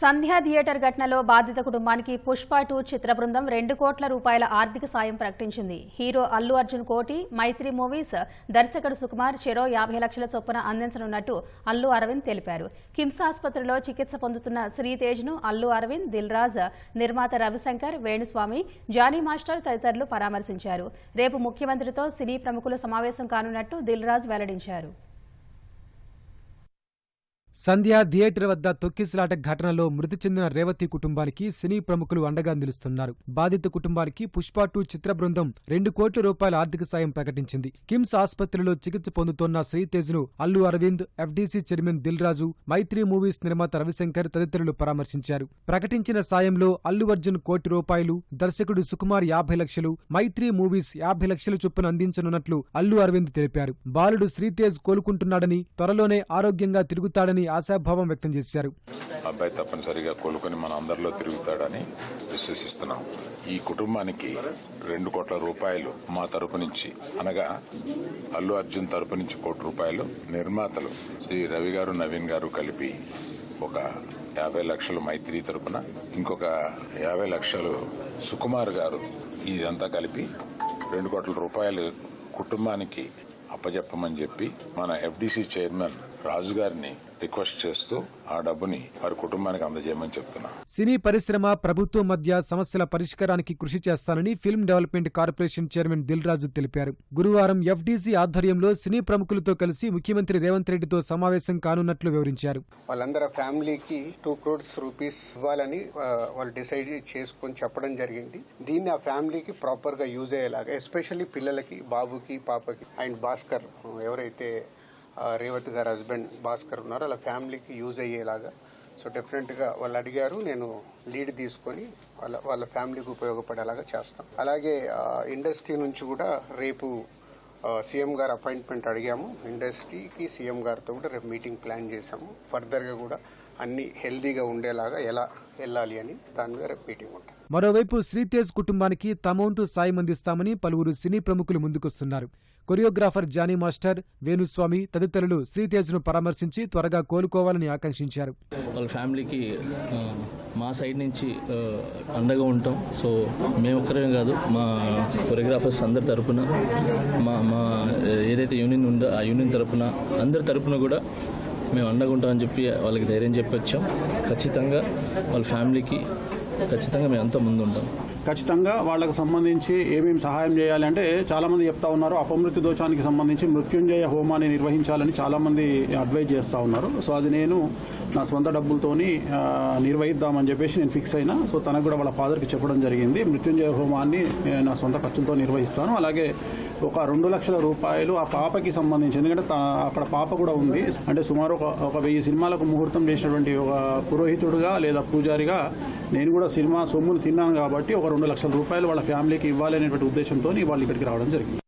సంధ్యా theatre ఘటనలో బాధిత కుటుంబానికి పుష్ప టూ చిత్ర బృందం రెండు కోట్ల రూపాయల ఆర్థిక సాయం ప్రకటించింది. హీరో అల్లు అర్జున్ కోటి మైత్రి మూవీస్ దర్శకుడు సుకుమార్ చెరో యాభై లక్షల చొప్పున అందించనున్నట్టు అల్లు అరవింద్ తెలిపారు. కిమ్స్ ఆసుపత్రిలో చికిత్స పొందుతున్న శ్రీతేజ్ను అల్లు అరవింద్ దిల్ రాజ్ నిర్మాత రవిశంకర్ వేణుస్వామి జానీ మాస్టర్ తదితరులు పరామర్శించారు. రేపు ముఖ్యమంత్రితో సినీ ప్రముఖుల సమావేశం కానున్నట్టు దిల్ రాజ్ వెల్లడించారు. సంధ్య థియేటర్ వద్ద తొక్కిసలాట ఘటనలో మృతి చెందిన రేవతి కుటుంబానికి సినీ ప్రముఖులు అండగా నిలుస్తున్నారు. బాధిత కుటుంబానికి పుష్ప టూ చిత్ర బృందం రెండు కోట్ల రూపాయల ఆర్థిక సాయం ప్రకటించింది. కిమ్స్ ఆసుపత్రిలో చికిత్స పొందుతోన్న శ్రీతేజ్ను Allu Aravind FDC chairman Dil Raju Mythri movies నిర్మాత రవిశంకర్ తదితరులు పరామర్శించారు. ప్రకటించిన సాయంలో అల్లు అర్జున్ కోటి రూపాయలు దర్శకుడు సుకుమార్ యాభై లక్షలు మైత్రి మూవీస్ యాభై లక్షల చొప్పున అందించనున్నట్లు అల్లు అరవింద్ తెలిపారు. బాలుడు శ్రీతేజ్ కోలుకుంటున్నాడని త్వరలోనే ఆరోగ్యంగా తిరుగుతాడని ఆశాభావం వ్యక్తం చేశారు. అబ్బాయి తప్పనిసరిగా కోలుకొని మన అందరిలో తిరుగుతాడని విశ్వసిస్తున్నాం. ఈ కుటుంబానికి రెండు కోట్ల రూపాయలు మా తరపు నుంచి అనగా అల్లు అర్జున్ తరపు నుంచి కోటి రూపాయలు నిర్మాతలు శ్రీ రవి గారు నవీన్ గారు కలిపి ఒక యాభై లక్షలు మైత్రి తరపున ఇంకొక యాభై లక్షలు సుకుమార్ గారు ఇదంతా కలిపి రెండు కోట్ల రూపాయలు కుటుంబానికి అప్పజెప్పమని చెప్పి మన ఎఫ్డీసీ చైర్మన్ రాజు గారిని రిక్వెస్ట్ చేస్తూ ఆ డబ్బుని వారి కుటుంబానికి అందజేయమని చెప్తున్నా. సినీ పరిశ్రమ ప్రభుత్వం మధ్య సమస్యల పరిష్కారానికి కృషి చేస్తానని film development corporation chairman Dil Raju తెలిపారు. గురువారం ఎఫ్డీసీ ఆధ్వర్యంలో సినీ ప్రముఖులతో కలిసి ముఖ్యమంత్రి రేవంత్ రెడ్డితో సమావేశం కానున్నట్లు వివరించారు. వాళ్ళందరూ ఫ్యామిలీకి టూ క్రోడ్స్ రూపీస్ ఇవ్వాలని వాళ్ళు డిసైడ్ చేసుకొని చెప్పడం జరిగింది. దీన్ని ఆ ఫ్యామిలీకి ప్రాపర్గా యూజ్ అయ్యేలాగా ఎస్పెషల్లీ పిల్లలకి బాబుకి పాపకి అండ్ భాస్కర్ ఎవరైతే రేవతి గారి హస్బెండ్ భాస్కర్ ఉన్నారు. అలా ఫ్యామిలీకి యూజ్ అయ్యేలాగా. సో డెఫినెట్గా వాళ్ళు అడిగారు నేను లీడ్ తీసుకొని వాళ్ళ వాళ్ళ ఫ్యామిలీకి ఉపయోగపడేలాగా చేస్తాం. అలాగే ఇండస్ట్రీ నుంచి కూడా రేపు సీఎం గారు అపాయింట్మెంట్ అడిగాము. ఇండస్ట్రీకి సీఎం గారితో కూడా రేపు మీటింగ్ ప్లాన్ చేశాము. ఫర్దర్గా కూడా అన్ని హెల్దీగా ఉండేలాగా ఎలా వెళ్ళాలి అని దాని మీద రేపు మీటింగ్ ఉంటుంది మరోవైపు శ్రీతేజ్ కుటుంబానికి తమ వంతు సాయం అందిస్తామని పలువురు సినీ ప్రముఖులు ముందుకొస్తున్నారు. కొరియోగ్రాఫర్ జానీ మాస్టర్ వేణుస్వామి తదితరులు శ్రీతేజ్ను పరామర్శించి త్వరగా కోలుకోవాలని ఆకాంక్షించారు. వాళ్ళ ఫ్యామిలీకి మా సైడ్ నుంచి అండగా ఉంటాం. సో మేము ఒక్కరమే కాదు మా కొరియోగ్రాఫర్స్ అందరి తరపున మా మా ఏదైతే యూనియన్ ఉందో ఆ యూనియన్ తరపున అందరి తరపున కూడా మేము అండగా ఉంటామని చెప్పి వాళ్ళకి ధైర్యం చెప్పొచ్చాం. ఖచ్చితంగా వాళ్ళ ఫ్యామిలీకి ఖచ్చితంగా మేము అంతా ముందు ఉంటాం ఖచ్చితంగా వాళ్ళకు సంబంధించి ఏమేమి సహాయం చేయాలి అంటే చాలా మంది చెప్తా ఉన్నారు అపమృత్యు దోషానికి సంబంధించి మృత్యుంజయ హోమాన్ని నిర్వహించాలని చాలా మంది అడ్వైజ్ చేస్తా ఉన్నారు. సో అది నేను నా సొంత డబ్బులతోని నిర్వహిద్దామని చెప్పేసి నేను ఫిక్స్ అయినా సో తనకు కూడా వాళ్ళ ఫాదర్కి చెప్పడం జరిగింది. మృత్యుంజయ హోమాన్ని నా సొంత ఖర్చులతో నిర్వహిస్తాను. అలాగే ఒక రెండు లక్షల రూపాయలు ఆ పాపకి సంబంధించి ఎందుకంటే అక్కడ పాప కూడా ఉంది. అంటే సుమారు ఒక ఒక వెయ్యి సినిమాలకు ముహూర్తం చేసినటువంటి ఒక పురోహితుడుగా లేదా పూజారిగా నేను కూడా సినిమా సొమ్ములు తిన్నాను కాబట్టి ఒక రెండు లక్షల రూపాయలు వాళ్ళ ఫ్యామిలీకి ఇవ్వాలి అనేటువంటి ఉద్దేశంతో వాళ్ళు ఇక్కడికి రావడం జరిగింది.